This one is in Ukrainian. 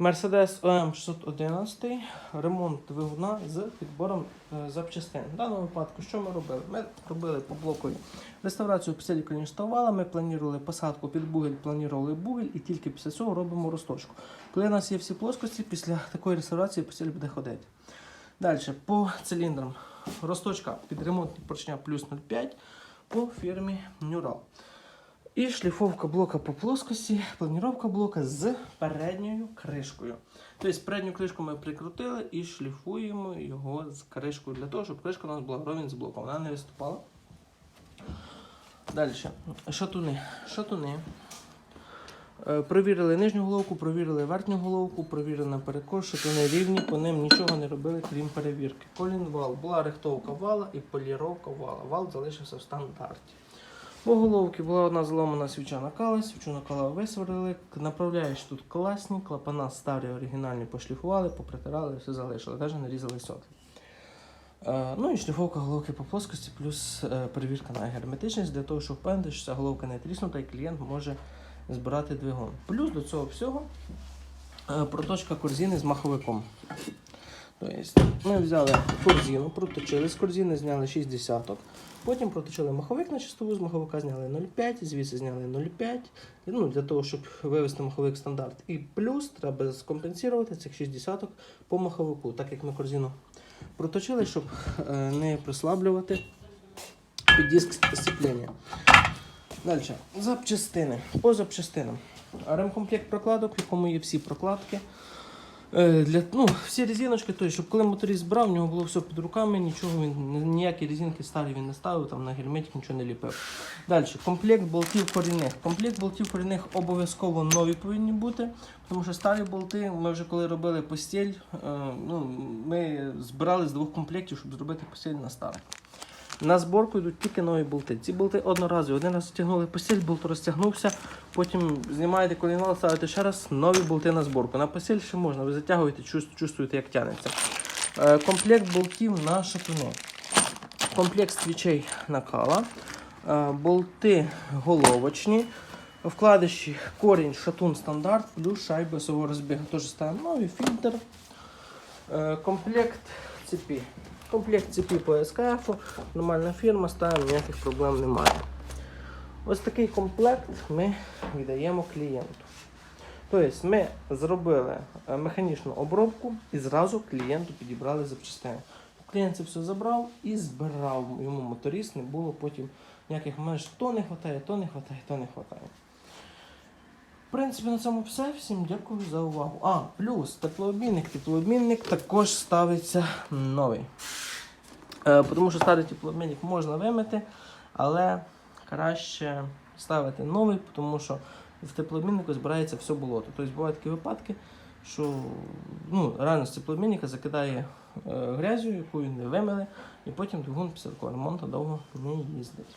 Mercedes OM 611, ремонт двигуна з підбором е, запчастин. В даному випадку, що ми робили? Ми робили по блоку реставрацію після конічного вала, ми планували посадку під бугель, планували бугель і тільки після цього робимо розточку. Коли у нас є всі плоскості, після такої реставрації постіль буде ходити. Далі, по циліндрам. Розточка під ремонтні поршня плюс 0,5 по фірмі Neural. І шліфовка блока по плоскості, планіровка блока з передньою кришкою. Тобто передню кришку ми прикрутили і шліфуємо його з кришкою для того, щоб кришка у нас була вровень з блоком. Вона не виступала. Далі. Шатуни. Шатуни. Е, Провірили нижню головку, провірили верхню головку, провірили на перекос, шатуни рівні, по ним нічого не робили, крім перевірки. Колінвал. Була рихтовка вала і поліровка вала. Вал залишився в стандарті. По головці була одна зломана свіча накала, свічу накала висварили. Направляєш тут класні, клапана старі оригінальні пошліфували, попритирали, все залишили, навіть не різали сотли. Е, ну і шліфовка головки по плоскості, плюс е, перевірка на герметичність для того, щоб впевнити, що ця головка не тріснута і клієнт може збирати двигун. Плюс до цього всього е, проточка корзини з маховиком. Тобто ми взяли корзину, проточили з корзини, зняли 6 десяток. Потім проточили маховик на чистову, з маховика зняли 0,5, звідси зняли 0,5, ну, для того, щоб вивести маховик стандарт. І плюс треба скомпенсувати цих 6 десяток по маховику, так як ми корзину проточили, щоб е, не прислаблювати під диск сцеплення. Далі. Запчастини. По запчастинам. Ремкомплект прокладок, в якому є всі прокладки. Е, Для, ну, всі резиночки, тобто, щоб коли моторист брав, в нього було все під руками, нічого він, ніякі резинки старі він не ставив, там на герметик нічого не ліпив. Далі, комплект болтів корінних. Комплект болтів корінних обов'язково нові повинні бути, тому що старі болти, ми вже коли робили постіль, е, ну, ми збирали з двох комплектів, щоб зробити постіль на старих. На зборку йдуть тільки нові болти. Ці болти одноразові. Один раз стягнули постіль, болт розтягнувся, потім знімаєте колінвал, ставите ще раз нові болти на зборку. На постіль ще можна, ви затягуєте, чувствуєте, як тягнеться. Е, Комплект болтів на шатуни. Комплект свічей накала. Е, Болти головочні. Вкладиші корінь шатун стандарт, плюс шайби осового розбігу. Теж ставимо новий фільтр. Е, Комплект цепі. Комплект цепі по СКФ, нормальна фірма, ставимо, ніяких проблем немає. Ось такий комплект ми віддаємо клієнту. Тобто ми зробили е, механічну обробку і зразу клієнту підібрали запчастини. Клієнт це все забрав і збирав. Йому моторист не було потім ніяких меж. То не вистачає, то не вистачає, то не вистачає. В принципі, на цьому все. Всім дякую за увагу. А, плюс теплообмінник. Теплообмінник також ставиться новий. Е, тому що старий теплообмінник можна вимити, але краще ставити новий, тому що в теплообміннику збирається все болото. Тобто бувають такі випадки, що ну, реально з теплообмінника закидає е, грязю, яку не вимили, і потім двигун після такого ремонту довго не їздить.